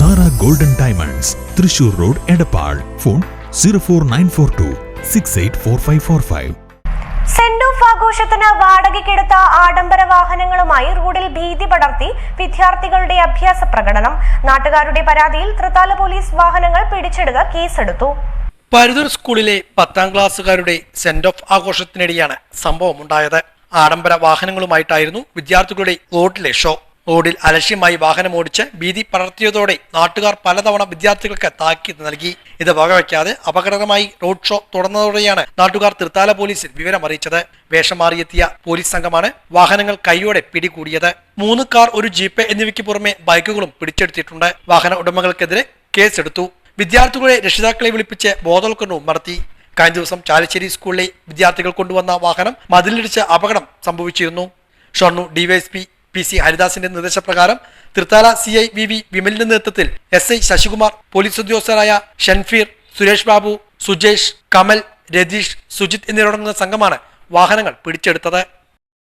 Sara golden diamonds Thrissur road Edappal. Phone zero four nine four two six eight four five four five. Send off ആഘോഷത്തിന് വാടകയ്ക്കെടുത്ത ആഡംബര വാഹനങ്ങളുമായി റോഡിൽ ഭീതി പടർത്തി വിദ്യാർത്ഥികളുടെ അഭ്യാസ പ്രകടനം. നാട്ടുകാരുടെ പരാതിയിൽ തൃത്താല പോലീസ് വാഹനങ്ങൾ പിടിച്ചെടുത്ത് കേസെടുത്തു. പരുതൂർ സ്കൂളിലെ പത്താം ക്ലാസ്സുകാരുടെ സെന്റ് ഓഫ് ആഘോഷത്തിനിടെയാണ് സംഭവം ഉണ്ടായത് ആഡംബര വാഹനങ്ങളുമായിട്ടായിരുന്നു വിദ്യാർത്ഥികളുടെ റോഡിലെ ഷോ. റോഡിൽ അലക്ഷ്യമായി വാഹനം ഓടിച്ച് ഭീതി പടർത്തിയതോടെ നാട്ടുകാർ പലതവണ വിദ്യാർത്ഥികൾക്ക് താക്കീത് നൽകി. ഇത് വകവയ്ക്കാതെ അപകടകരമായി റോഡ് ഷോ തുടർന്നതോടെയാണ് നാട്ടുകാർ തൃത്താല പോലീസിൽ വിവരമറിയിച്ചത് വേഷം മാറിയെത്തിയ പോലീസ് സംഘമാണ് വാഹനങ്ങൾ കൈയോടെ പിടികൂടിയത്. മൂന്ന് കാർ ഒരു ജീപ്പ് എന്നിവയ്ക്ക് പുറമെ ബൈക്കുകളും പിടിച്ചെടുത്തിട്ടുണ്ട്. വാഹന ഉടമകൾക്കെതിരെ കേസെടുത്തു. വിദ്യാർത്ഥികളെ രക്ഷിതാക്കളെ വിളിപ്പിച്ച് ബോധവൽക്കരണവും നടത്തി. കഴിഞ്ഞ ദിവസം ചാലശ്ശേരി സ്കൂളിലെ വിദ്യാർത്ഥികൾ കൊണ്ടുവന്ന വാഹനം മതിലിടിച്ച് അപകടം സംഭവിച്ചിരുന്നു. ഷൊർണു ഡിവൈഎസ്പി പി സി ഹരിദാസിന്റെ നിർദ്ദേശപ്രകാരം Thrithala C I V V വിമലിന്റെ നേതൃത്വത്തിൽ എസ് ഐ ശശികുമാർ പോലീസ് ഉദ്യോഗസ്ഥരായ ഷൻഫീർ സുരേഷ് ബാബു സുജേഷ് കമൽ രതീഷ് സുജിത് എന്നിവരടങ്ങുന്ന സംഘമാണ് വാഹനങ്ങൾ പിടിച്ചെടുത്തത്.